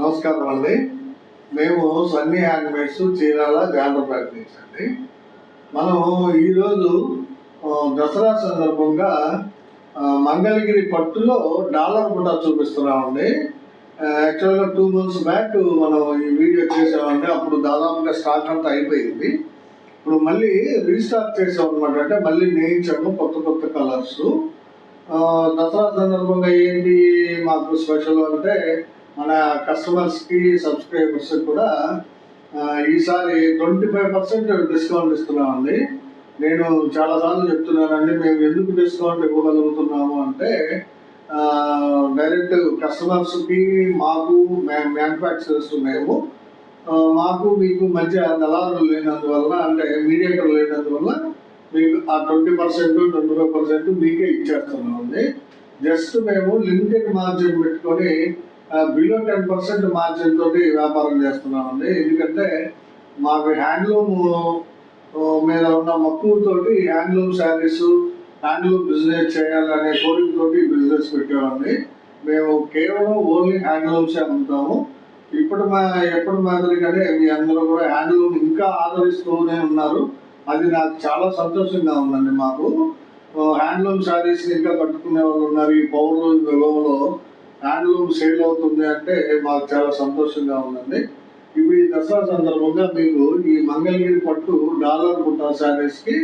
నమస్కారం అండి. మేము సన్నీ హ్యాండ్మేడ్స్ చీరాల జాండ్రపేట నుంచి అండి. మనం ఈరోజు దసరా సందర్భంగా మంగళగిరి పట్టులో డాలర్ బుట్ట చూపిస్తున్నామండి. యాక్చువల్గా టూ మంత్స్ బ్యాక్ మనం ఈ వీడియో చేసామంటే అప్పుడు దాదాపుగా స్టాక్ అంతా అయిపోయింది. ఇప్పుడు మళ్ళీ రీస్టార్ట్ చేసాం అనమాట అంటే మళ్ళీ నేయించాము కొత్త కొత్త కలర్స్. దసరా సందర్భంగా ఏంటి మాకు స్పెషల్ అంటే మన కస్టమర్స్కి సబ్స్క్రైబర్స్ కూడా ఈసారి ట్వంటీ ఫైవ్ పర్సెంట్ డిస్కౌంట్ ఇస్తున్నామండి. నేను చాలాసార్లు చెప్తున్నానండి మేము ఎందుకు డిస్కౌంట్ ఇవ్వగలుగుతున్నాము అంటే డైరెక్ట్ కస్టమర్స్కి మాకు మ్యానుఫ్యాక్చరర్స్ మేము మాకు మీకు మధ్య దళారులు లేనందువల్ల అంటే మీడియేటర్ లేనందువల్ల మీకు ఆ twenty percent twenty five percent మీకే ఇచ్చేస్తున్నామండి. జస్ట్ మేము లిమిటెడ్ మార్జిన్ పెట్టుకొని బిలో టెన్ పర్సెంట్ మార్జిన్ తోటి వ్యాపారం చేస్తున్నామండి. ఎందుకంటే మాకు హ్యాండ్లూమ్ మీద ఉన్న మక్కువతోటి హ్యాండ్లూమ్ శారీస్ హ్యాండ్లూమ్ బిజినెస్ చేయాలనే కోరికతోటి బిజినెస్ పెట్టామండి. మేము కేవలం ఓన్లీ హ్యాండ్లూమ్సే అమ్ముతాము. ఇప్పుడు మా ఎప్పటి మాదిరిగానే మీ అందరూ కూడా హ్యాండ్లూమ్ ఇంకా ఆదరిస్తూనే ఉన్నారు. అది నాకు చాలా సంతోషంగా ఉందండి మాకు. హ్యాండ్లూమ్ శారీస్ ఇంకా కట్టుకునే వాళ్ళు ఉన్నారు. ఈ పౌరులు విలువలో హ్యాండ్లూమ్ సేల్ అవుతుంది అంటే మాకు చాలా సంతోషంగా ఉందండి. ఇవి దసరా సందర్భంగా మీకు ఈ మంగళగిరి పట్టు డాలర్ బుట్టా శారీస్కి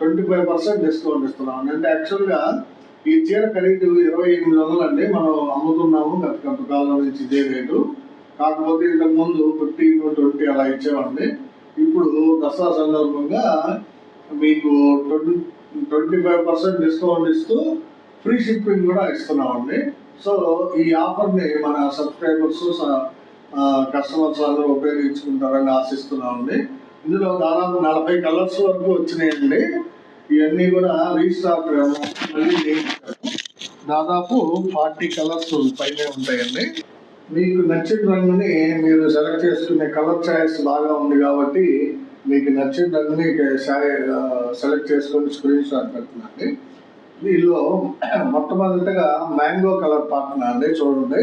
ట్వంటీ ఫైవ్ పర్సెంట్ డిస్కౌంట్ ఇస్తున్నాం అంటే యాక్చువల్గా ఈ చీర ఖరీదు ఇరవై ఎనిమిది వందలు అండి. మనం అమ్ముతున్నాము గత కొంతకాలం నుంచి ఇదే రేటు. కాకపోతే ఇంతకు ముందు ఫిఫ్టీన్ ట్వంటీ అలా ఇచ్చేవాడిని. ఇప్పుడు దసరా సందర్భంగా మీకు twenty twenty five percent discount ఇస్తూ ఫ్రీ షిప్పింగ్ కూడా ఇస్తున్నామండి. సో ఈ ఆఫర్ని మన సబ్స్క్రైబర్స్ కస్టమర్స్ అందరూ ఉపయోగించుకుంటారని ఆశిస్తున్నామండి ఇందులో దాదాపు నలభై కలర్స్ వరకు వచ్చినాయండి. ఇవన్నీ కూడా రీస్టాక్ మళ్ళీ దాదాపు ఫార్టీ కలర్స్ పైనే ఉంటాయండి. మీకు నచ్చిన రంగుని మీరు సెలెక్ట్ చేసుకునే కలర్ ఛాయిస్ బాగా ఉంది కాబట్టి మీకు నచ్చిన రంగుని సెలెక్ట్ చేసుకొని స్క్రీన్ షాట్ పెడుతున్నాండి దీనిలో మొట్టమొదటిగా మ్యాంగో కలర్ పాటన అండి చూడండి.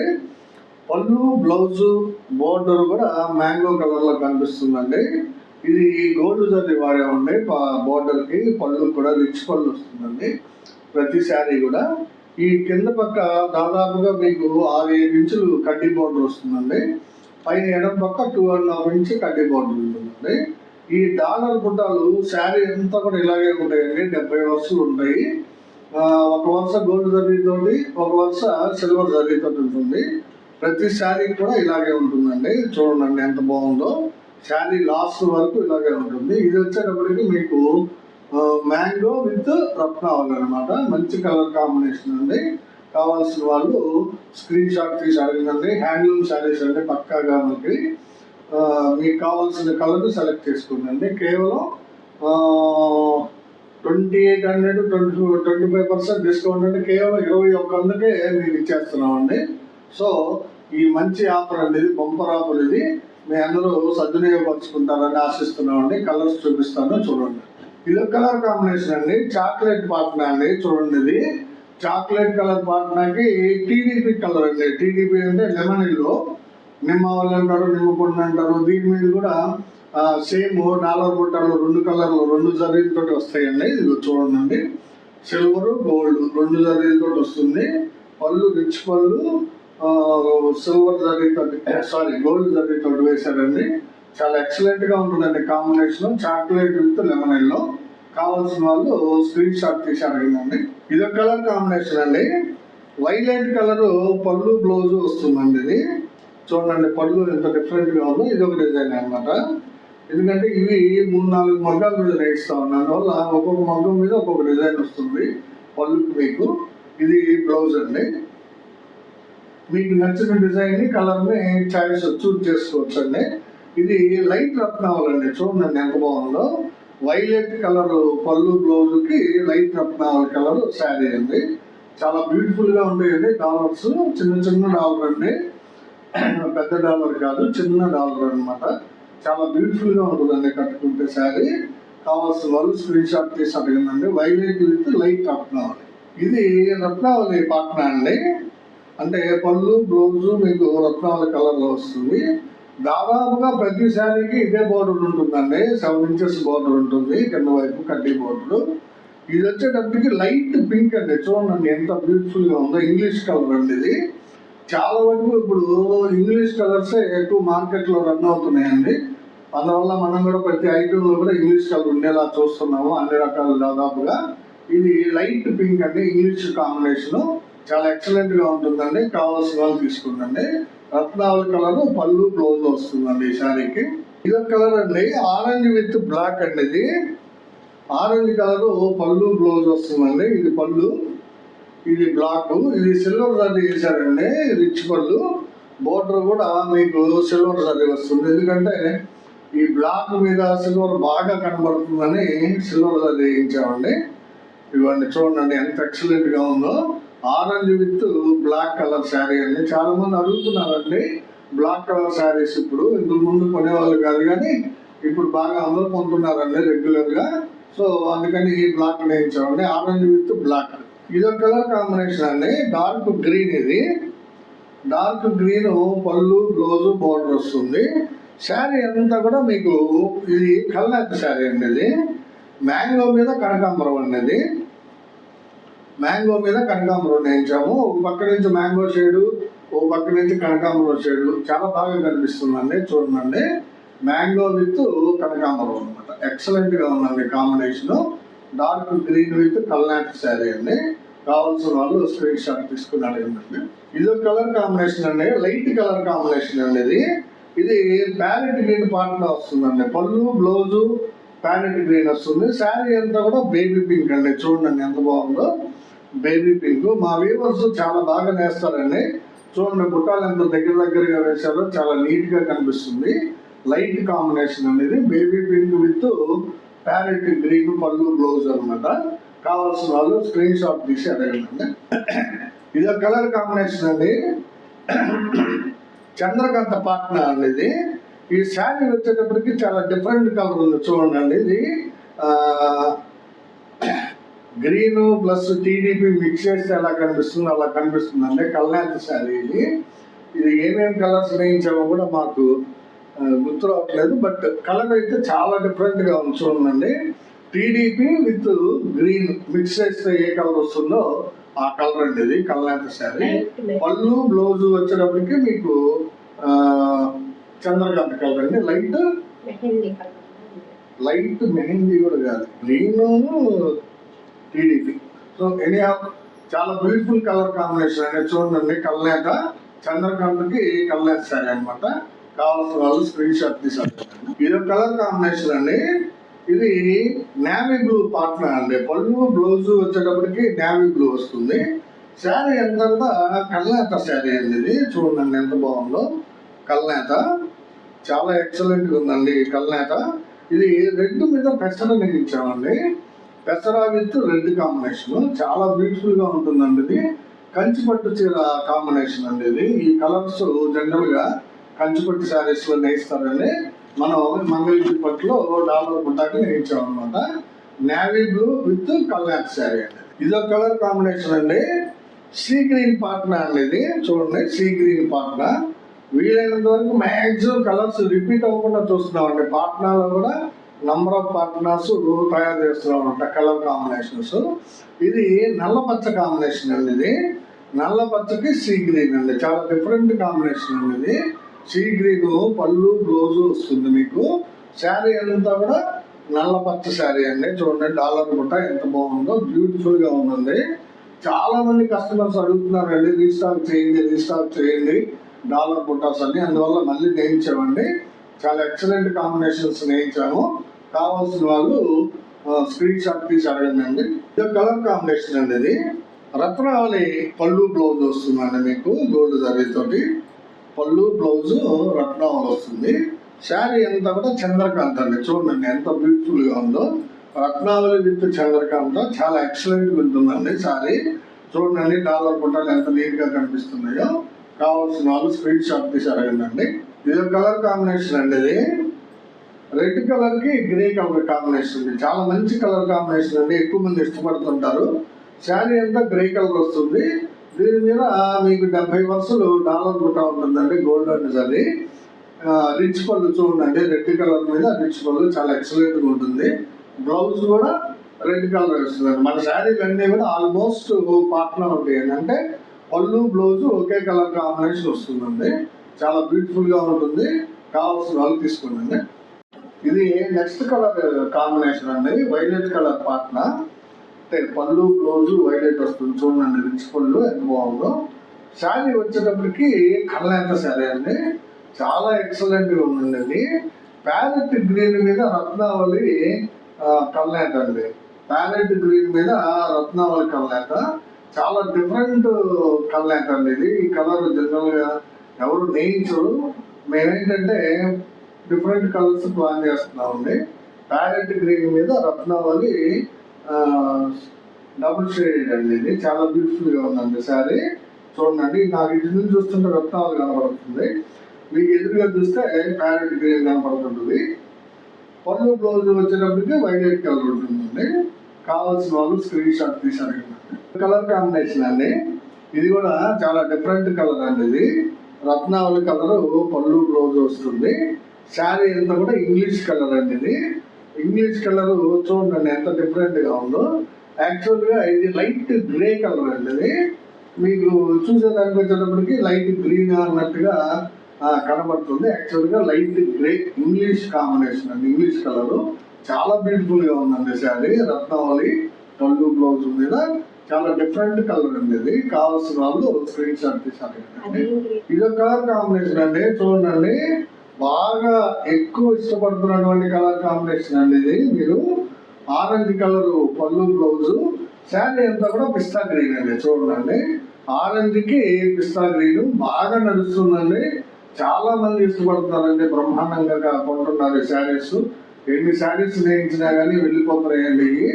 పళ్ళు బ్లౌజు బోర్డర్ కూడా మ్యాంగో కలర్లో కనిపిస్తుందండి. ఇది గోల్డ్ జరీ వాడామండి బోర్డర్కి. పళ్ళు కూడా రిచ్ పళ్ళు వస్తుందండి ప్రతి శారీ కూడా. ఈ కింద పక్క దాదాపుగా మీకు ఆరు ఏడు ఇంచులు కడ్డీ బోర్డర్ వస్తుందండి. పైన ఎడం పక్క టూ అండ్ హాఫ్ ఇంచ్ కడ్డీ బోర్డర్ ఉంటుందండి. ఈ డాలర్ గుడ్డలు శారీ అంతా కూడా ఇలాగే ఉంటాయండి డెబ్బై వస్తువులు ఉంటాయి. ఒక వరుస గోల్డ్ జరుగుతుంది ఒక వరుస సిల్వర్ జరుగుతుంటుంది ఉంటుంది. ప్రతి శారీ కూడా ఇలాగే ఉంటుందండి. చూడండి ఎంత బాగుందో. శారీ లాస్ట్ వరకు ఇలాగే ఉంటుంది. ఇది వచ్చేటప్పటికి మీకు మ్యాంగో విత్ రత్నావల్ అనమాట మంచి కలర్ కాంబినేషన్ అండి. కావాల్సిన వాళ్ళు స్క్రీన్ షాట్ తీసి అడగండి. హ్యాండ్లూమ్ శారీస్ అంటే పక్కాగా మనకి మీకు కావాల్సిన కలర్ సెలెక్ట్ చేసుకోండి కేవలం twenty eight hundred twenty twenty five percent discount అంటే కేవలం ఇరవై ఒక్క వందకే మీకు ఇచ్చేస్తున్నామండి. సో ఈ మంచి ఆఫర్ అండి ఇది బంపర్ ఆఫర్ ఇది. మీ అందరూ సద్వినియోగపరుచుకుంటారని ఆశిస్తున్నామండి. కలర్స్ చూపిస్తాను చూడండి. ఇది కలర్ కాంబినేషన్ అండి. చాక్లెట్ పాట్నా అండి చూడండి ఇది. చాక్లెట్ కలర్ పాట్నాకి టీడీపీ కలర్ అండి. టీడీపీ అంటే లెమన్ ఇల్లు నిమ్మ వాళ్ళు అంటారు నిమ్మ పండు అంటారు. దీని మీద కూడా సేమ్ డాలర్ బుట్టాలు రెండు కలర్లు రెండు జరీలతో వస్తాయండి. ఇది చూడండి. సిల్వర్ గోల్డ్ రెండు జరీలతో వస్తుంది. పళ్ళు రిచ్ పళ్ళు సిల్వర్ జరీతో సారీ గోల్డ్ జరీతో వేశారండి. చాలా ఎక్సలెంట్గా ఉంటుందండి combination. Chocolate with lemon yellow కావాల్సిన వాళ్ళు స్క్రీన్ షాట్ తీసి అడిగిందండి ఇది కలర్ కాంబినేషన్ అండి. వైలెట్ కలర్ పళ్ళు బ్లౌజ్ వస్తుందండి ఇది. చూడండి పళ్ళు ఎంత డిఫరెంట్గా ఉందో. ఇది ఒక డిజైన్ అన్నమాట. ఎందుకంటే ఇవి మూడు నాలుగు మగ్గాల మీద నేర్చుతా ఉన్నాను వల్ల ఒక్కొక్క మగ్గం మీద ఒక్కొక్క డిజైన్ వస్తుంది. పళ్ళు మీకు. ఇది బ్లౌజ్ అండి. మీకు నచ్చిన డిజైన్ని కలర్ని చాయిస్ చూస్ చేసుకోవచ్చు అండి ఇది లైట్ రత్నావల్ అండి. చూడండి ఎంత బాగుందో. వైలెట్ కలర్ పళ్ళు బ్లౌజ్కి లైట్ రత్నావల్ కలర్ శారీ అండి. చాలా బ్యూటిఫుల్గా ఉంటాయండి డాలర్స్ చిన్న చిన్న డాలర్ అండి. పెద్ద డాలర్ కాదు చిన్న డాలర్ అనమాట చాలా బ్యూటిఫుల్గా ఉంటుందండి కట్టుకుంటే శారీ. కావాల్సిన వాళ్ళు స్క్రీన్ షాట్ తీసి అడగండి. వైలెట్ విత్ లైట్ రత్నావళి ఇది రత్నావళి పాట్నా అండి. అంటే పళ్ళు బ్లౌజు మీకు రత్నావళి కలర్లో వస్తుంది. దాదాపుగా ప్రతి శారీకి ఇదే బోర్డర్ ఉంటుందండి. సెవెన్ ఇంచెస్ బోర్డర్ ఉంటుంది. కింద వైపు కడ్డీ బోర్డర్ ఇది వచ్చేటప్పటికి లైట్ పింక్ అండి. చూడండి ఎంత బ్యూటిఫుల్గా ఉందో. ఇంగ్లీష్ కలర్ అండి ఇది. చాలా వరకు ఇప్పుడు ఇంగ్లీష్ కలర్స్ ఎక్కువ మార్కెట్లో రన్ అవుతున్నాయండి. అందువల్ల మనం కూడా ప్రతి ఐటమ్లో కూడా ఇంగ్లీష్ కలర్ ఉండేలా చూస్తున్నాము అన్ని రకాలు దాదాపుగా. ఇది లైట్ పింక్ అండి ఇంగ్లీష్ కాంబినేషన్ చాలా ఎక్సలెంట్గా ఉంటుందండి కావాల్సిన వాళ్ళు తీసుకుందండి రత్నాల కలర్ పళ్ళు బ్లౌజ్ వస్తుందండి ఈ శారీకి. ఇది కలర్ అండి ఆరెంజ్ విత్ బ్లాక్ అండి ఇది. ఆరెంజ్ కలర్ పళ్ళు బ్లౌజ్ వస్తుందండి ఇది పళ్ళు. ఇది బ్లాక్ ఇది సిల్వర్ జరీ వేసారండి రిచ్ పళ్ళు. బోర్డర్ కూడా మీకు సిల్వర్ జరీ వస్తుంది. ఎందుకంటే ఈ బ్లాక్ మీద సిల్వర్ బాగా కనబడుతుందని సిల్వర్ జరీ వేయించామండి. ఇవన్నీ చూడండి ఎంత ఎక్సలెంట్గా ఉందో. Orange with black colour sari అండి. చాలా మంది అడుగుతున్నారండి బ్లాక్ కలర్ శారీస్ ఇప్పుడు ఇంతకు ముందు కొనేవాళ్ళు కాదు కానీ ఇప్పుడు బాగా అందరూ కొంటున్నారండి రెగ్యులర్గా సో అందుకని ఈ బ్లాక్ వేయించామండి. Orange with black. ఇది ఒక కలర్ కాంబినేషన్ అండి. డార్క్ గ్రీన్ ఇది. డార్క్ గ్రీన్ పళ్ళు బ్లౌజ్ బోర్డర్ వస్తుంది. శారీ అంతా కూడా మీకు ఇది కల్లాక్ శారీ అండి ఇది. మ్యాంగో మీద కనకాంబరం అండి ఇది. మ్యాంగో మీద కనకాంబరం వేయించాము ఒక పక్క నుంచి మ్యాంగో షేడు ఓ పక్క నుంచి కనకాంబరం షేడు. చాలా బాగా కనిపిస్తుందండి చూడండి. మ్యాంగో విత్ కనకాంబరం అనమాట ఎక్సలెంట్గా ఉందండి కాంబినేషన్. డార్క్ గ్రీన్ విత్ కల్నాట్ శారీ అండి కావాల్సిన వాళ్ళు స్క్రీన్ షాట్ తీసుకుని అడగండి. ఇది ఒక కలర్ కాంబినేషన్ అండి. లైట్ కలర్ కాంబినేషన్ అండి ఇది. ఇది ప్యారెట్ గ్రీన్ పార్ట్లో వస్తుందండి. పళ్ళు బ్లౌజు ప్యారెట్ గ్రీన్ వస్తుంది. శారీ అంతా కూడా బేబీ పింక్ అండి. చూడండి ఎంత బాగుందో. Baby pink. మా వీవర్స్ చాలా బాగా నేస్తారండి. చూడండి బుట్టాలు ఎంత దగ్గర దగ్గరగా వేశారో చాలా నీట్గా కనిపిస్తుంది. లైట్ కాంబినేషన్ అనేది baby pink with parrot green పళ్ళు బ్లౌజ్ అన్నమాట. కావాల్సిన వాళ్ళు స్క్రీన్ షాట్ తీసి అడగండి. ఇది కలర్ కాంబినేషన్ అండి. చంద్రకాంత పాట్న అనేది ఈ శారీ వచ్చేటప్పటికి చాలా డిఫరెంట్ కలర్ ఉంది. చూడండి ఇది. గ్రీన్ ప్లస్ టీడీపీ మిక్స్ చేస్తే ఎలా కనిపిస్తుంది అలా కనిపిస్తుంది అండి కల్నాథ్ శారీ ఇది. ఇది ఏమేమి కలర్స్ వేయించామో కూడా మాకు గుర్తు రావట్లేదు బట్ కలర్ అయితే చాలా డిఫరెంట్గా ఉంది చూడండి. టీడీపీ విత్ గ్రీన్ మిక్స్ చేస్తే ఏ కలర్ వస్తుందో ఆ కలర్ అండి ఇది కల్నాథ్ శారీ. పళ్ళు బ్లౌజ్ వచ్చేటప్పటికి మీకు చంద్రకాంత్ కలర్ అండి. Light colour. లైట్ మెహందీ కూడా కాదు. గ్రీన్ టీడీపీ సో ఎనీ చాలా బ్యూటిఫుల్ కలర్ కాంబినేషన్ అనేది చూడండి కల్నేత చంద్రకాంత్కి కల్నేత శారీ అనమాట కావాల్సిన వాళ్ళు స్క్రీన్ షాట్ తీసారు ఇది కలర్ కాంబినేషన్ అండి. ఇది నేవీ బ్లూ పార్ట్నర్ అండి. పళ్ళు బ్లౌజ్ వచ్చేటప్పటికి నేవీ బ్లూ వస్తుంది. శారీ అంతా కల్నేత శారీ అండి ఇది. చూడండి ఎంత బాగుందో. కల్నేత చాలా ఎక్సలెంట్గా ఉందండి ఈ కల్నేత ఇది రెడ్ మీద పెసర ఇచ్చామండి పెసర విత్ రెడ్ కాంబినేషన్ చాలా బ్యూటిఫుల్గా ఉంటుందండి ఇది. కంచిపట్టు చీర కాంబినేషన్ అండి ఇది. ఈ కలర్స్ జనరల్ గా శారీస్లో నేయిస్తారని మనం మంగళగిరి పట్టులో డాలర్ బుట్టాకి నేయించాం అనమాట నేవీ బ్లూ విత్ కల్నాథ్ శారీ అండి. ఇది ఒక కలర్ కాంబినేషన్ అండి సీ గ్రీన్ పాట్నా అనేది చూడండి సీ గ్రీన్ పాట్నా వీలైనంత వరకు మ్యాక్సిమం కలర్స్ రిపీట్ అవ్వకుండా చూస్తున్నాం అండి పాట్నాలో కూడా నంబర్ ఆఫ్ పార్ట్నర్స్ తయారు చేస్తున్నాం అనమాట కలర్ కాంబినేషన్స్ ఇది నల్ల పచ్చ కాంబినేషన్ అండి ఇది. నల్ల పచ్చకి సీ గ్రీన్ అండి. చాలా డిఫరెంట్ కాంబినేషన్ అండి ఇది. సీ గ్రీన్ పళ్ళు బ్లౌజ్ వస్తుంది మీకు. శారీ అంతా కూడా నల్ల పచ్చ శారీ అండి. చూడండి డాలర్ బుట్ట ఎంత బాగుందో. బ్యూటిఫుల్గా ఉందండి. చాలా మంది కస్టమర్స్ అడుగుతున్నారండి రీస్టాక్ చేయండి రీస్టాక్ చేయండి. డాలర్ బుట్టాస్ అని అందువల్ల మళ్ళీ నేయించామండి. చాలా ఎక్సలెంట్ కాంబినేషన్స్ నేయించాము. కావాల్సిన వాళ్ళు స్క్రీన్ షాట్ తీసి అడగండి ఇది కలర్ కాంబినేషన్ అండి ఇది. రత్నావళి పళ్ళు బ్లౌజ్ వస్తుందండి మీకు గోల్డ్ జరీ తోటి పళ్ళు బ్లౌజ్ రత్నాలు వస్తుంది. శారీ అంతా కూడా చంద్రకాంత అండి. చూడండి ఎంత బ్యూటిఫుల్గా ఉందో. రత్నావళి విత్ చంద్రకాంత. చాలా ఎక్సలెంట్గా ఉంటుందండి శారీ. చూడండి డాలర్ పుట్టాలు ఎంత నీట్గా కనిపిస్తున్నాయో. కావాల్సిన వాళ్ళు స్క్రీన్ షాట్ తీసి అడగండి ఇది కలర్ కాంబినేషన్ అండి ఇది. రెడ్ కలర్కి గ్రే కలర్ కాంబినేషన్ ఉంది. చాలా మంచి కలర్ కాంబినేషన్ అండి. ఎక్కువ మంది ఇష్టపడుతుంటారు. శారీ అంతా గ్రే కలర్ వస్తుంది. దీని మీద మీకు డెబ్బై వరుసలు డాలర్ గుట్ట ఉంటుందండి గోల్డ్ అండ్ రిచ్ పళ్ళు చూడండి రెడ్ కలర్ మీద రిచ్ పళ్ళు చాలా ఎక్సలెంట్గా ఉంటుంది. బ్లౌజ్ కూడా రెడ్ కలర్ వస్తుంది మన శారీలు అన్నీ కూడా ఆల్మోస్ట్ పార్ట్నర్ ఉంటాయి. అంటే పళ్ళు బ్లౌజ్ ఒకే కలర్ కాంబినేషన్ వస్తుందండి. చాలా బ్యూటిఫుల్గా ఉంటుంది. కావాల్సిన వాళ్ళు తీసుకోండి ఇది నెక్స్ట్ కలర్ కాంబినేషన్ అండి. వైలెట్ కలర్ పార్ట్నర్ పళ్ళు క్లోజ్ వైలెట్ వస్తుంది. చూడండి రిచ్ పళ్ళు ఎంత బాగుందో. శారీ వచ్చేటప్పటికి కళ్ళెంత శారీ అండి? చాలా ఎక్సలెంట్గా ఉందండి అది. ప్యారెట్ గ్రీన్ మీద రత్నావళి ఆ, అండి. ప్యారెట్ గ్రీన్ మీద రత్నావళి కళ్ళేత చాలా డిఫరెంట్ కళ్ళేత అండి ఇది. ఈ కలర్ జనరల్గా ఎవరు నేయించరు. మేమేంటంటే డిఫరెంట్ కలర్స్ ప్లాన్ చేస్తున్నామండి. ప్యారెట్ గ్రీన్ మీద రత్నావళి డబుల్ షేడ్ అండి ఇది. చాలా బ్యూటిఫుల్గా ఉందండి సారీ చూడండి నాకు ఇటు నుంచి చూస్తుంటే రత్నాలు కనబడుతుంది. మీకు ఎదురుగా చూస్తే ప్యారెట్ గ్రీన్ కనపడుతుంటుంది పళ్ళు బ్లౌజ్ వచ్చేటప్పటికి వైలెట్ కలర్ ఉంటుందండి. కావాల్సిన వాళ్ళు స్క్రీన్ షాట్ తీసారు కలర్ కాంబినేషన్ అండి. ఇది కూడా చాలా డిఫరెంట్ కలర్ అండి ఇది. రత్నావళి కలర్ పళ్ళు బ్లౌజ్ వస్తుంది. శారీ అంతా కూడా ఇంగ్లీష్ కలర్ అండి ఇది. ఇంగ్లీష్ కలర్ చూడండి ఎంత డిఫరెంట్గా ఉందో యాక్చువల్గా ఇది లైట్ గ్రే కలర్ అండి మీకు చూసేదానికి వచ్చేటప్పటికి లైట్ గ్రీన్ అన్నట్టుగా కనబడుతుంది. యాక్చువల్గా లైట్ గ్రే ఇంగ్లీష్ కాంబినేషన్ అండి ఇంగ్లీష్ కలర్ చాలా బ్యూటిఫుల్గా ఉందండి శారీ రత్నావళి పళ్ళు బ్లౌజ్ మీద. చాలా డిఫరెంట్ కలర్ అండి ఇది కావాల్సిన వాళ్ళు స్క్రీన్ షాట్ ఇది ఒక కలర్ కాంబినేషన్ అండి. చూడండి. బాగా ఎక్కువ ఇష్టపడుతున్నటువంటి కలర్ కాంబినేషన్ అండి ఇది. మీరు ఆరెంజ్ కలర్ పళ్ళు బ్లౌజ్ శారీ అంతా కూడా పిస్తా గ్రీన్ అండి. చూడండి. ఆరెంజ్కి పిస్తా గ్రీన్ బాగా నడుస్తుందండి. చాలా మంది ఇష్టపడుతున్నారండి. బ్రహ్మాండంగా కొంటున్నారు శారీస్. ఎన్ని శారీస్ నేయించినా కానీ వెళ్ళిపోతున్నాయండి ఇవి.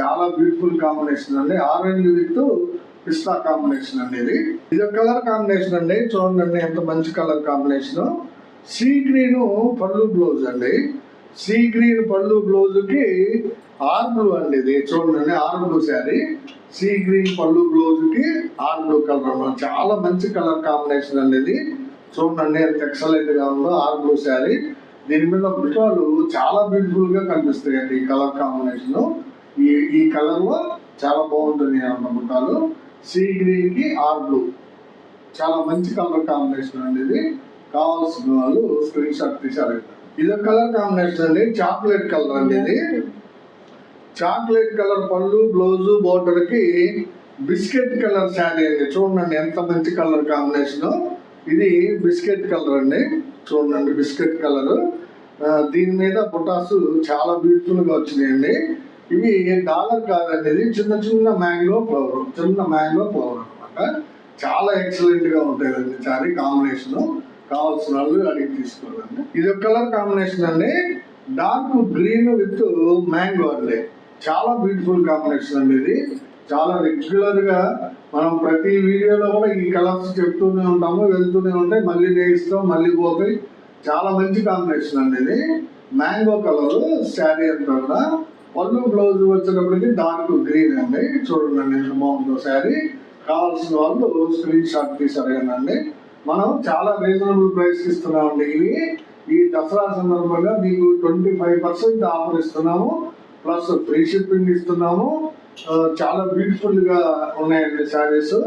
చాలా బ్యూటిఫుల్ కాంబినేషన్ అండి. ఆరెంజ్ విత్ పిస్తా కాంబినేషన్ అండి ఇది. ఇది కలర్ కాంబినేషన్ అండి. చూడండి ఎంత మంచి కలర్ కాంబినేషన్. సీ గ్రీన్ పళ్ళు బ్లౌజ్ అండి. సీ గ్రీన్ పళ్ళు బ్లౌజ్కి ఆర్ బ్లూ అండి ఇది. చూడండి R blue sari. Sea green పళ్ళు బ్లౌజ్కి ఆర్ బ్లూ కలర్ చాలా మంచి కలర్ కాంబినేషన్ అండి ఇది. చూడండి ఎంత ఎక్సలెంట్గా ఉందో ఆర్ బ్లూ శారీ. దీని మీద బుట్టాలు చాలా బ్యూటిఫుల్గా కనిపిస్తాయండి కనిపిస్తాయి అండి ఈ కలర్ కాంబినేషన్. ఈ ఈ కలర్లో చాలా బాగుంటుంది అన్న బుట్టాలు సీ గ్రీన్కి ఆర్ బ్లూ చాలా మంచి కలర్ కాంబినేషన్ అండి ఇది. కావాల్సిన వాళ్ళు స్క్రీన్ షాట్ తీశారు. ఇది ఒక కలర్ కాంబినేషన్ అండి. చాక్లెట్ కలర్ అండి ఇది. చాక్లెట్ కలర్ పళ్ళు బ్లౌజు బోర్డర్కి బిస్కెట్ కలర్ శారీ అండి. చూడండి ఎంత మంచి కలర్ కాంబినేషన్ ఇది బిస్కెట్ కలర్ అండి. చూడండి బిస్కెట్ కలర్ దీని మీద పొటాసు చాలా బ్యూటిఫుల్గా వచ్చినాయండి. ఇవి డాలర్ కాదండి ఇది. చిన్న చిన్న మ్యాంగో ఫ్లవర్ చిన్న మ్యాంగో ఫ్లవర్ అన్నమాట. చాలా ఎక్సలెంట్గా ఉంటాయండి శారీ కాంబినేషన్ కావాల్సిన వాళ్ళు అడిగి తీసుకోవాలండి ఇది ఒక కలర్ కాంబినేషన్ అండి. డార్క్ గ్రీన్ విత్ మ్యాంగో అండి. చాలా బ్యూటిఫుల్ కాంబినేషన్ అండి ఇది. చాలా రెగ్యులర్గా మనం ప్రతి వీడియోలో కూడా ఈ కలర్స్ చెప్తూనే ఉంటాము వెళ్తూనే ఉంటాయి. మళ్ళీ నేయిస్తాం మళ్ళీ పోతాయి. చాలా మంచి కాంబినేషన్ అండి ఇది. మ్యాంగో కలర్ శారీ అంతా కూడా. పళ్ళు బ్లౌజ్ వచ్చేటప్పటికి డార్క్ గ్రీన్ అండి. చూడండి ఎంత బాగుందో శారీ. కావాల్సిన వాళ్ళు స్క్రీన్ షాట్ తీసి అడగండి మనం చాలా రీజనబుల్ ప్రైస్ ఇస్తున్నామండి. ఇవి ఈ దసరా సందర్భంగా మీకు ట్వంటీ ఫైవ్ పర్సెంట్ ఆఫర్ ఇస్తున్నాము. ప్లస్ ఫ్రీ షిప్పింగ్ ఇస్తున్నాము. చాలా బ్యూటిఫుల్గా ఉన్నాయండి శారీస్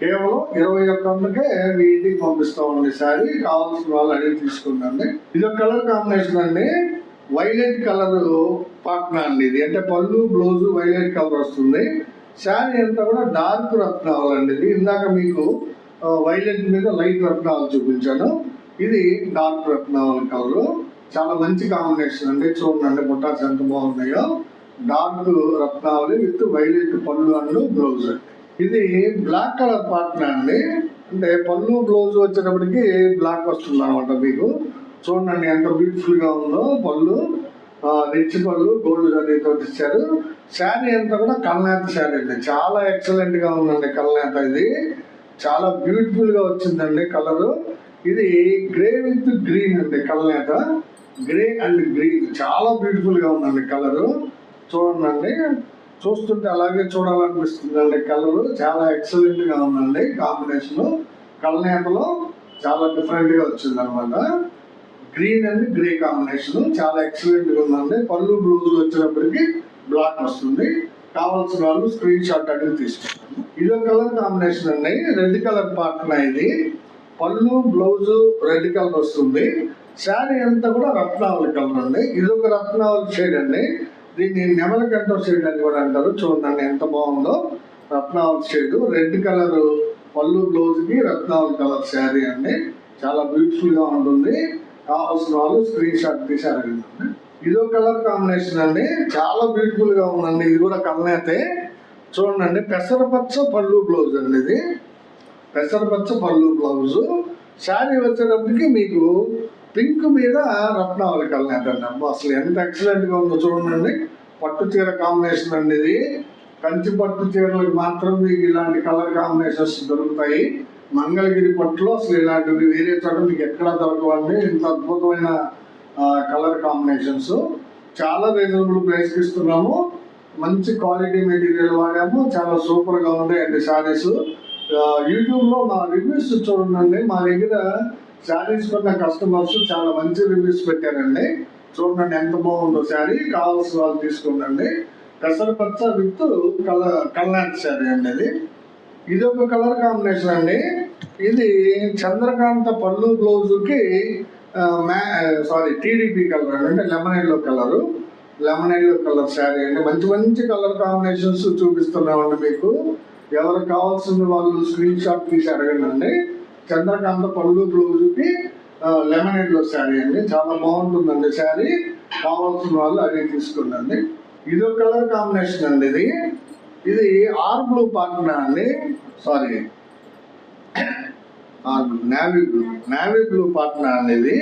కేవలం ఇరవై ఒక్క వందకే మీ ఇంటికి పంపిస్తామండి శారీ కావాల్సిన వాళ్ళు అడిగి తీసుకుందండి ఇది ఒక కలర్ కాంబినేషన్ అండి. వైలెట్ కలర్ పాట్నా అండి ఇది. అంటే పళ్ళు బ్లౌజ్ వైలెట్ కలర్ వస్తుంది. శారీ అంతా కూడా డార్క్ రత్నాలండి ఇది ఇందాక మీకు వైలెట్ మీద లైట్ రత్నాలు చూపించాను ఇది డార్క్ రత్నాల కలరు. చాలా మంచి కాంబినేషన్ అండి. చూడండి బుట్టాస్ ఎంత బాగున్నాయో. డార్క్ రత్నావళి విత్ వైలెట్ పళ్ళు అండ్ బ్లౌజ్. ఇది బ్లాక్ కలర్ పార్ట్నర్ అండి. అంటే పళ్ళు బ్లౌజ్ వచ్చేటప్పటికి బ్లాక్ వస్తుంది అనమాట మీకు. చూడండి ఎంత బ్యూటిఫుల్గా ఉందో పళ్ళు. రిచ్ పళ్ళు గోల్డ్ జరీతో ఇచ్చారు శారీ అంతా కూడా కల్నేత శారీ అండి. చాలా ఎక్సలెంట్గా ఉందండి కల్నేత ఇది. చాలా బ్యూటిఫుల్గా వచ్చిందండి కలర్. ఇది గ్రే విత్ గ్రీన్ అండి కల్నేత గ్రే అండ్ గ్రీన్ చాలా బ్యూటిఫుల్గా ఉందండి కలరు. చూడండి చూస్తుంటే అలాగే చూడాలనిపిస్తుంది అండి చాలా ఎక్సలెంట్గా ఉందండి కాంబినేషన్ కలనేతలో చాలా డిఫరెంట్గా వచ్చింది అనమాట గ్రీన్ అండ్ గ్రే కాంబినేషన్ చాలా ఎక్సలెంట్గా ఉందండి. పళ్ళు బ్లూజ్ వచ్చినప్పటికీ బ్లాక్ వస్తుంది. కావాల్సిన వాళ్ళు స్క్రీన్ షాట్ అడిగి తీసుకుంటాను ఇదో కలర్ కాంబినేషన్ అండి రెడ్ కలర్ పార్ట్న ఇది. పళ్ళు బ్లౌజ్ రెడ్ కలర్ వస్తుంది. శారీ అంతా కూడా రత్నావళి కలర్ అండి ఇది ఒక రత్నావళి షేడ్ అండి. దీన్ని నెమల షేడ్ అని కూడా అంటారు. చూడండి ఎంత బాగుందో. రత్నావళి షేడ్ రెడ్ కలర్ పళ్ళు బ్లౌజ్కి రత్నావళి కలర్ శారీ అండి. చాలా బ్యూటిఫుల్గా ఉంటుంది. కావాల్సిన వాళ్ళు స్క్రీన్ షాట్ తీసి అడగండి. ఇదో కలర్ కాంబినేషన్ అండి. చాలా బ్యూటిఫుల్గా ఉందండి. ఇది కూడా కలనేతే చూడండి పెసరపచ్చ పళ్ళు బ్లౌజ్ అండి ఇది. పెసరపచ్చ పళ్ళు బ్లౌజ్ శారీ వచ్చేటప్పటికి మీకు పింక్ మీద రత్నావళి కలనేత అండి. అబ్బా అసలు ఎంత ఎక్సలెంట్గా ఉందో చూడండి పట్టు చీర కాంబినేషన్ అండి ఇది. కంచి పట్టు చీరలకు మాత్రం మీకు ఇలాంటి కలర్ కాంబినేషన్స్ దొరుకుతాయి. మంగళగిరి పట్టులో అసలు ఇలాంటివి వేరే చోట మీకు ఎక్కడా దొరకవండి. ఇంత అద్భుతమైన కలర్ కాంబినేషన్స్ చాలా రీజనబుల్ ప్రైస్కి ఇస్తున్నాము. మంచి క్వాలిటీ మెటీరియల్ వాడాము. చాలా సూపర్గా ఉంటాయండి శారీస్ యూట్యూబ్లో మా రివ్యూస్ చూడండి. మా దగ్గర శారీస్ కొన్న కస్టమర్స్ చాలా మంచి రివ్యూస్ పెట్టారండి. చూడండి ఎంత బాగుందో శారీ కావాల్సిన వాళ్ళు తీసుకోండి. పెసరపచ్చ విత్ కలర్ కల్నాథ్ శారీ అండి ఇది ఇది ఒక కలర్ కాంబినేషన్ అండి. ఇది చంద్రకాంత పళ్ళు బ్లౌజుకి సారీ టీడీపీ కలర్ అంటే lemon yellow colour lemon yellow colour sari అండి. మంచి మంచి కలర్ కాంబినేషన్స్ చూపిస్తున్నామండి మీకు. ఎవరు కావాల్సిన వాళ్ళు స్క్రీన్ షాట్ తీసి అడగండి చంద్రకాంత పళ్ళు బ్లౌజ్కి లెమన్ ఎల్లో శారీ అండి. చాలా బాగుంటుందండి శారీ కావాల్సిన వాళ్ళు అది తీసుకోండి ఇదో కలర్ కాంబినేషన్ అండి ఇది. ఇది ఆర్ బ్లూ పార్ట్నా అండి? Sari navy blue navy blue partner అనేది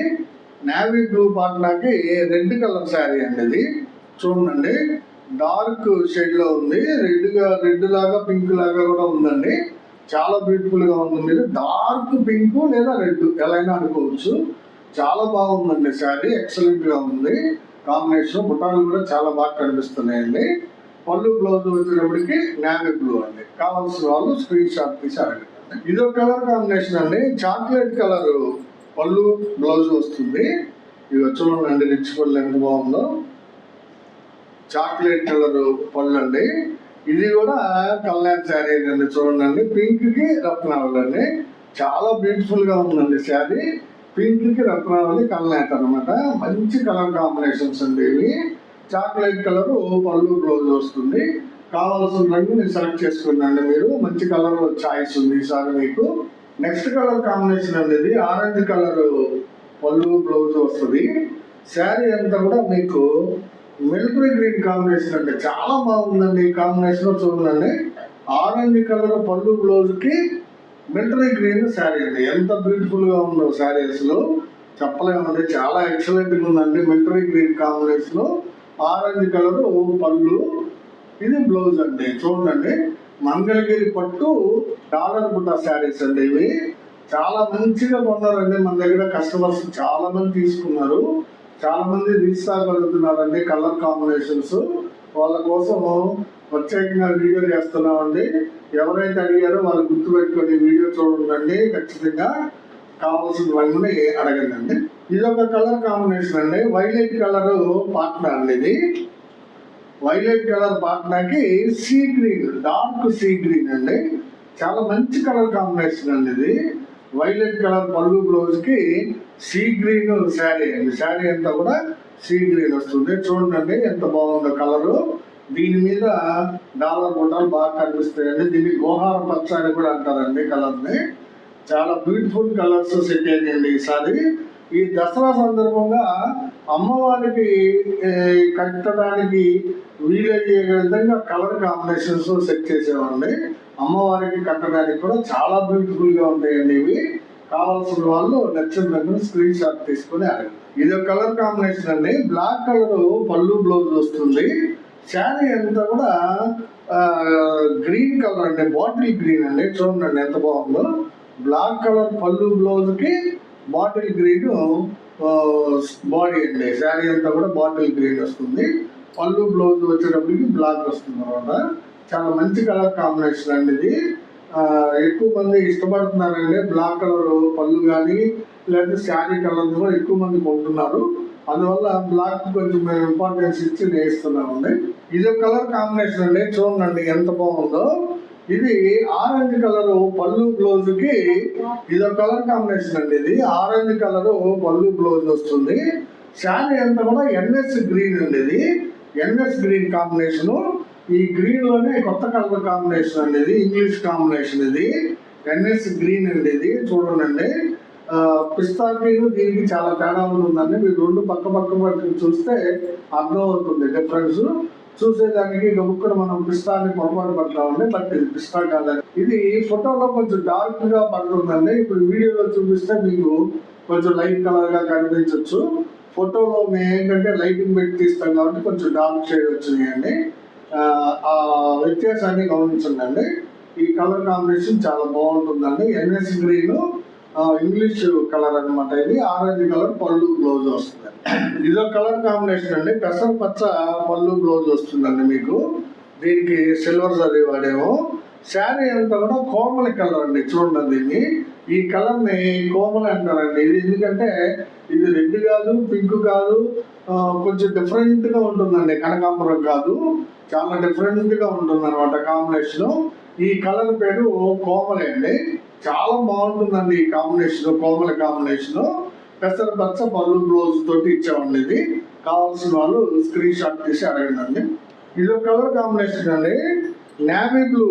నావీ బ్లూ పాట్నాకి రెడ్ కలర్ శారీ అనేది చూడండి డార్క్ షేడ్లో ఉంది రెడ్గా రెడ్ లాగా పింక్ లాగా కూడా ఉందండి. చాలా బ్యూటిఫుల్గా ఉంది. మీరు డార్క్ పింక్ లేదా రెడ్ ఎలా అయినా అనుకోవచ్చు. చాలా బాగుందండి శారీ ఎక్సలెంట్గా ఉంది. కాంబినేషన్ బుటాలు కూడా చాలా బాగా కనిపిస్తున్నాయండి. పళ్ళు బ్లౌజ్ వచ్చినప్పటికీ నావీ బ్లూ అండి. కావాల్సిన వాళ్ళు స్క్రీన్ షాట్ తీసి అడగండి. ఇదో కలర్ కాంబినేషన్ అండి. చాక్లెట్ కలర్ పళ్ళు బ్లౌజ్ వస్తుంది. ఇది చూడండి రిచ్ పళ్ళు ఎంత బాగుందో. చాక్లెట్ కలర్ పళ్ళు అండి. ఇది కూడా కళ్యాణ్ శారీ అండి చూడండి పింక్కి రత్నావళి అండి. చాలా బ్యూటిఫుల్గా ఉందండి శారీ. పింక్కి రత్నావళి కళ్యాణ్ అన్నమాట. మంచి కలర్ కాంబినేషన్స్ అండి ఇవి. చాక్లెట్ కలర్ పళ్ళు బ్లౌజ్ వస్తుంది. కావాల్సిన రంగు నేను సెలెక్ట్ చేసుకున్నాను. మీరు మంచి కలర్ చాయిస్ ఉంది ఈసారి మీకు. నెక్స్ట్ కలర్ కాంబినేషన్ అనేది ఆరెంజ్ కలర్ పళ్ళు బ్లౌజ్ వస్తుంది. శారీ అంతా కూడా మీకు మిలిటరీ గ్రీన్ కాంబినేషన్ అంటే చాలా బాగుందండి ఈ కాంబినేషన్ చూడండి. ఆరెంజ్ కలర్ పళ్ళు బ్లౌజ్కి మిలిటరీ గ్రీన్ శారీ అండి. ఎంత బ్యూటిఫుల్గా ఉందో శారీ అసలు. చెప్పలేమండి చాలా ఎక్సలెంట్గా ఉందండి military green combination orange colour పళ్ళు ఇది బ్లౌజ్ అండి. చూడండి మంగళగిరి పట్టు డాలర్ బుట్ట శారీస్ అండి ఇవి. చాలా మంచిగా కొన్నారండి. మన దగ్గర కస్టమర్స్ చాలా మంది తీసుకున్నారు. చాలా మంది తీసుకోగలుగుతున్నారండి కలర్ కాంబినేషన్స్ వాళ్ళ కోసం ప్రత్యేకంగా వీడియో చేస్తున్నామండి. ఎవరైతే అడిగారో వాళ్ళు గుర్తుపెట్టుకొని వీడియో చూడండి. ఖచ్చితంగా కావాల్సినవన్నీ అడగండి ఇది ఒక కలర్ కాంబినేషన్ అండి. వైలెట్ కలర్ పార్ట్నర్ అండి ఇది. Violet colour పాట్నాకి sea green dark sea green అండి. చాలా మంచి కలర్ కాంబినేషన్ అండి ఇది. వైలెట్ కలర్ పళ్ళు బ్లౌజ్కి సీ గ్రీన్ శారీ అండి. శారీ అంతా కూడా సీ గ్రీన్ వస్తుంది. చూడండి ఎంత బాగుందో కలరు. దీని మీద డాలర్ బుట్టాలు బాగా కనిపిస్తాయండి. దీన్ని గోహార పచ్చ అని కూడా అంటారండి కలర్ని. చాలా బ్యూటిఫుల్ కలర్స్ సెట్ అయ్యాయండి ఈసారి ఈ దసరా సందర్భంగా అమ్మవారికి కట్టడానికి వీలయ్యే విధంగా కలర్ కాంబినేషన్స్ సెట్ చేసేవాడిని. అమ్మవారికి కట్టడానికి కూడా చాలా బ్యూటిఫుల్గా ఉంటాయండి ఇవి. కావాల్సిన వాళ్ళు నచ్చిన దగ్గర స్క్రీన్ షాట్ తీసుకొని అడగండి ఇది కలర్ కాంబినేషన్ అండి. బ్లాక్ కలర్ పళ్ళు బ్లౌజ్ వస్తుంది. శారీ అంతా కూడా గ్రీన్ కలర్ అండి. బాటిల్ గ్రీన్ అండి. చూడండి ఎంత బాగుందో. బ్లాక్ కలర్ పళ్ళు బ్లౌజ్కి బాటిల్ గ్రీన్ బాడీ అండి. శారీ అంతా కూడా బాటిల్ గ్రీన్ వస్తుంది. పళ్ళు బ్లౌజ్ వచ్చేటప్పటికి బ్లాక్ వస్తుంది అనమాట చాలా మంచి కలర్ కాంబినేషన్ అండి ఇది. ఎక్కువ మంది ఇష్టపడుతున్నారండి బ్లాక్ కలర్ పళ్ళు కానీ లేదంటే శారీ కలర్ కూడా ఎక్కువ మంది కొంటున్నారు. అందువల్ల బ్లాక్ కొంచెం మేము ఇంపార్టెన్స్ ఇచ్చి నేయిస్తున్నామండి ఇది ఒక కలర్ కాంబినేషన్ అండి. చూడండి ఎంత బాగుందో. ఇది ఆరెంజ్ కలర్ పళ్ళు బ్లౌజ్కి ఇది ఒక కలర్ కాంబినేషన్ అండి ఇది. ఆరెంజ్ కలర్ పళ్ళు బ్లౌజ్ వస్తుంది. శారీ అంతా కూడా ఎన్ఎస్ గ్రీన్ అండి ఇది. NS green combination. ఈ గ్రీన్లోనే కొత్త కలర్ కాంబినేషన్ అండి ఇది ఇంగ్లీష్ కాంబినేషన్ ఇది. ఎన్ఎస్ గ్రీన్ అండి ఇది చూడండి పిస్తా గ్రీన్ దీనికి చాలా తేడా ఉంటుందండి. మీరు రెండు పక్క పక్క పట్టుకుని చూస్తే అర్థం అవుతుంది డిఫరెన్స్. చూసేదానికి గబుక్కున మనం పిస్తాని పొరపాటు పడతామండి బట్ ఇది పిస్తా కాదండి ఇది ఫోటోలో కొంచెం డార్క్గా పడుతుందండి. ఇప్పుడు వీడియోలో చూపిస్తే మీకు కొంచెం లైట్ కలర్గా కనిపించవచ్చు ఫోటోలో మేము ఏంటంటే లైటింగ్ పెట్టి తీస్తాం కాబట్టి కొంచెం డార్క్ షేడ్ వచ్చినాయండి. ఆ, వ్యత్యాసాన్ని గమనించండి ఈ కలర్ కాంబినేషన్ చాలా బాగుంటుందండి. ఎన్ఎస్ గ్రీన్ ఇంగ్లీష్ కలర్ అన్నమాట ఇది. ఆరెంజ్ కలర్ పళ్ళు బ్లౌజ్ వస్తుంది ఇదో కలర్ కాంబినేషన్ అండి. పెసర పచ్చ పళ్ళు బ్లౌజ్ వస్తుందండి మీకు. దీనికి సిల్వర్ జరీ వాడేమో. శారీ అంతా కూడా కోమలి కలర్ అండి. చూడండి దీన్ని. ఈ కలర్ని అంటారండి. ఇది ఎందుకంటే ఇది రెడ్ కాదు పింక్ కాదు కొంచెం డిఫరెంట్గా ఉంటుందండి. కనకాంబరం కాదు. చాలా డిఫరెంట్గా ఉంటుంది అనమాట కాంబినేషన్ ఈ కలర్ పేరు కోమలే అండి. చాలా బాగుంటుందండి ఈ కాంబినేషన్ కోమల కాంబినేషన్ పెసర పచ్చ పళ్ళు బ్లౌజ్ తోటి ఇచ్చామండి ఇది. కావాల్సిన వాళ్ళు స్క్రీన్ షాట్ తీసి అడగండి ఇది ఒక కలర్ కాంబినేషన్ అండి. నేవీ బ్లూ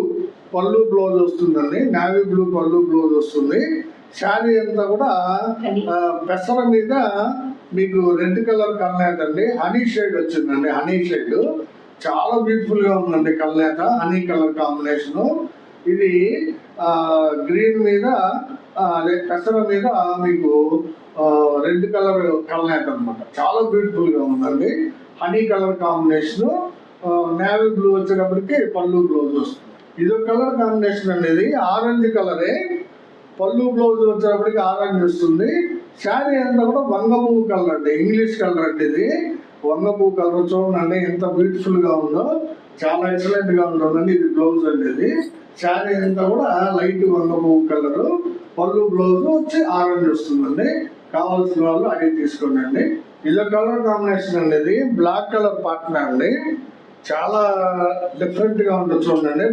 పళ్ళు బ్లౌజ్ వస్తుందండి. నావీ బ్లూ పళ్ళు బ్లౌజ్ వస్తుంది. శారీ అంతా కూడా పెసర మీద మీకు రెడ్ కలర్ కల్నేత అండి. హనీ షేడ్ వచ్చిందండి హనీ షేడ్. చాలా బ్యూటిఫుల్గా ఉందండి కల్నేత హనీ కలర్ కాంబినేషన్. ఇది గ్రీన్ మీద అదే పెసర మీద మీకు రెడ్ కలర్ కల్నేత అన్నమాట. చాలా బ్యూటిఫుల్గా ఉందండి. Honey colour combination. Navy blue వచ్చేటప్పటికి పళ్ళు బ్లౌజ్ వస్తుంది. ఇది ఒక కలర్ కాంబినేషన్ అనేది ఆరెంజ్ కలరే. పళ్ళు బ్లౌజ్ వచ్చేటప్పటికి ఆరెంజ్ వస్తుంది. శారీ అంతా కూడా వంగ కలర్ అండి. ఇంగ్లీష్ కలర్ అండి ఇది. వంగపువ్వు కలర్ చూడండి ఎంత బ్యూటిఫుల్గా ఉందో. చాలా ఎక్సలెంట్గా ఉంటుందండి ఇది బ్లౌజ్ అండి ఇది శారీ అంతా కూడా లైట్ వంగపువ్వు కలర్. పళ్ళు బ్లౌజ్ వచ్చి ఆరెంజ్ వస్తుందండి. కావాల్సిన వాళ్ళు అడిగి తీసుకోండి అండి. ఇది కలర్ కాంబినేషన్ అండి ఇది బ్లాక్ కలర్ పార్ట్నర్ అండి. చాలా డిఫరెంట్గా ఉంటుంది చూడండి.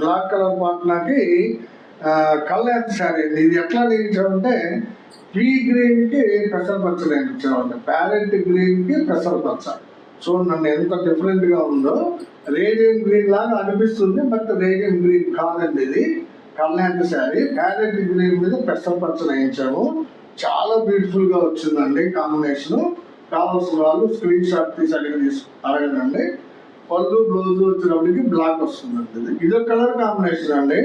బ్లాక్ కలర్ పాట్నాకి కల్యాణ్ శారీ. అండి ఇది ఎట్లా నేర్చామంటే పీ గ్రీన్కి పెసరపచ్చ నేర్చామండి ప్యారెట్ గ్రీన్కి పెసరపచ్చ చూడండి ఎంత డిఫరెంట్గా ఉందో. రేడియం గ్రీన్ లాగా అనిపిస్తుంది బట్ రేడియం గ్రీన్ కాదండి ఇది. కళ్యాణ్ శారీ. ప్యారెట్ గ్రీన్ మీద పెసర పచ్చ వేయించాము. చాలా బ్యూటిఫుల్గా వచ్చిందండి కాంబినేషన్ కావాల్సిన వాళ్ళు స్క్రీన్ షాట్ తీసి అడిగి తీసుకు అడగనండి పళ్ళు బ్లౌజ్ వచ్చినప్పటికి బ్లాక్ వస్తుందండి ఇది. ఇదో కలర్ కాంబినేషన్ అండి.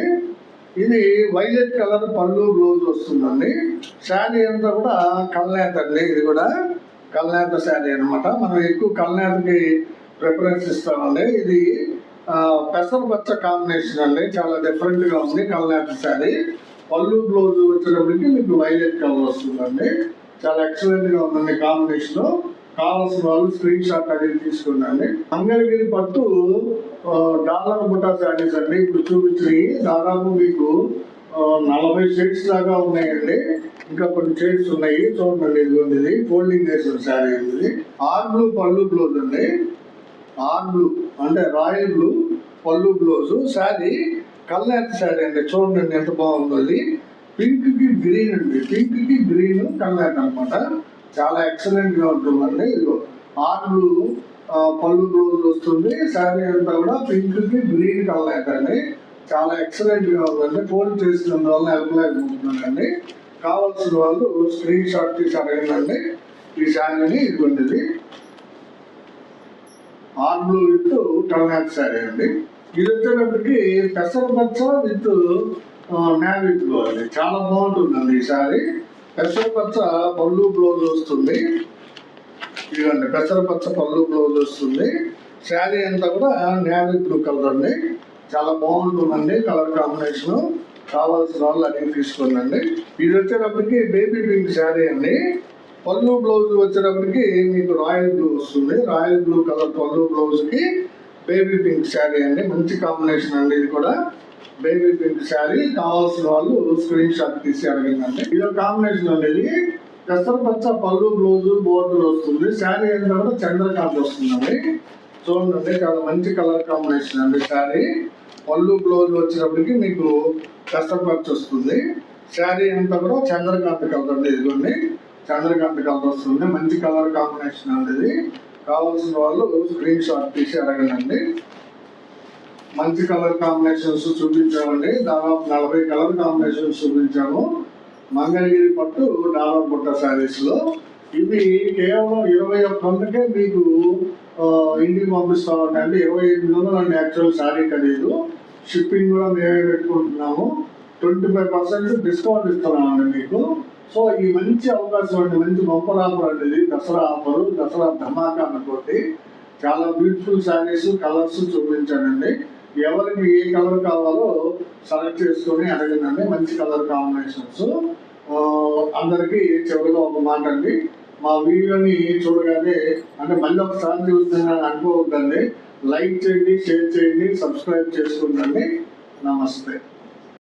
ఇది వైలెట్ కలర్ పళ్ళు బ్లౌజ్ వస్తుందండి. శారీ అంతా కూడా కల్నేత అండి. ఇది కూడా కల్నేత శారీ అన్నమాట. మనం ఎక్కువ కల్నేతకి ప్రిఫరెన్స్ ఇస్తామండి. ఇది ఆ, పెసర పచ్చ కాంబినేషన్ అండి. చాలా డిఫరెంట్గా ఉంది కల్నేత శారీ. పళ్ళు బ్లౌజ్ వచ్చేటప్పటికి మీకు వైలెట్ కలర్ వస్తుందండి. చాలా ఎక్సలెంట్గా ఉందండి కాంబినేషన్ కావాల్సిన వాళ్ళు స్క్రీన్ షాట్ అనేది తీసుకోండి. మంగళగిరి పట్టు డాలర్ బుటా శారీస్ అండి. ఇప్పుడు చూపించినవి దాదాపు మీకు నలభై షేడ్స్ దాకా ఉన్నాయండి. ఇంకా కొన్ని షేడ్స్ ఉన్నాయి. చూడండి ఇది ఇది ఫోల్డింగ్ చేసిన శారీ ఇది ఆర్ బ్లూ పళ్ళు బ్లౌజ్ అండి. ఆర్ బ్లూ అంటే రాయల్ బ్లూ పళ్ళు బ్లౌజ్ శారీ కల్నేత శారీ అండి. చూడండి ఎంత బాగుందో అది. పింక్కి గ్రీన్ అండి. పింక్కి గ్రీన్ కల్నేత అన్నమాట. చాలా ఎక్సలెంట్గా ఉంటుందండి. ఇదిగో ఆర్ పళ్ళు రోజులు వస్తుంది. శారీ అంతా కూడా పింక్కి గ్రీన్ కలర్ అండి చాలా ఎక్సలెంట్గా ఉందండి. ఫోల్డ్ చేసినందువల్ల హెల్ప్ ఉంటుందండి కావాల్సిన వాళ్ళు స్క్రీన్ షాట్ తీసి అడగండి. ఈ శారీని ఇటువంటిది ఆర్ బ్లూ విత్ టర్నాక్ శారీ అండి. ఇది వచ్చేటప్పటికి పెసర పచ్చ విత్ నావీ బ్లూ అండి. చాలా బాగుంటుందండి ఈ శారీ. పెసరపచ్చ పళ్ళు బ్లౌజ్ వస్తుంది. ఇదిగోండి పెసరపచ్చ పళ్ళు బ్లౌజ్ వస్తుంది. శారీ అంతా కూడా నేవీ బ్లూ కలర్ అండి. చాలా బాగుంటుందండి కలర్ కాంబినేషన్. కావాల్సిన వాళ్ళు అడిగి తీసుకోండి ఇది వచ్చేటప్పటికి బేబీ పింక్ శారీ అండి. పళ్ళు బ్లౌజ్ వచ్చేటప్పటికి మీకు రాయల్ బ్లూ వస్తుంది. రాయల్ బ్లూ కలర్ పళ్ళు బ్లౌజ్కి బేబీ పింక్ శారీ అండి. మంచి కాంబినేషన్ అండి ఇది కూడా. బేబీ పింక్ శారీ కావాల్సిన వాళ్ళు స్క్రీన్ షాట్ తీసి అడగండి. ఇది కాంబినేషన్ అనేది పెసరపచ్చ పళ్ళు బ్లౌజ్ బోర్డర్ వస్తుంది. శారీ అంతా కూడా చంద్రకాంత్ వస్తుందండి. చూడండి చాలా మంచి కలర్ కాంబినేషన్ అండి శారీ పళ్ళు బ్లౌజ్ వచ్చినప్పటికీ మీకు పెసరపచ్చ వస్తుంది. శారీ అంతా కూడా చంద్రకాంత్ కలర్ అండి ఇదిగోండి. చంద్రకాంత్ కలర్ వస్తుంది. మంచి కలర్ కాంబినేషన్ అండి ఇది. కావాల్సిన వాళ్ళు స్క్రీన్ షాట్ తీసి అడగండి. మంచి కలర్ కాంబినేషన్స్ చూపించామండి. దాదాపు నలభై కలర్ కాంబినేషన్స్ చూపించాము. మంగళగిరి పట్టు డాలర్ బుట్ట శారీస్లో ఇవి కేవలం ఇరవై ఒక్క వందకే మీకు ఇంటికి పంపిస్తామండి. అంటే ఇరవై ఎనిమిది వందలు అండి యాక్చువల్ శారీ ఖరీదు. షిప్పింగ్ కూడా మేమే పెట్టుకుంటున్నాము. ట్వంటీ ఫైవ్ పర్సెంట్ డిస్కౌంట్ ఇస్తున్నామండి మీకు. సో ఈ మంచి అవకాశం అండి మంచి బంపర్ ఆఫర్ అండి ఇది. దసరా ఆఫర్ దసరా ధమాకా అనుకోండి. చాలా బ్యూటిఫుల్ శారీస్ కలర్స్ చూపించానండి. ఎవరికి ఏ కలర్ కావాలో సెలెక్ట్ చేసుకొని అడగండి. మంచి కలర్ కాంబినేషన్స్ అందరికి చివరిలో ఒక మాట అండి. మా వీడియోని చూడగానే అంటే మళ్ళీ ఒకసారి చూస్తున్నాను అనుకోవద్దండి. లైక్ చేయండి షేర్ చేయండి సబ్స్క్రైబ్ చేసుకుంటండి నమస్తే.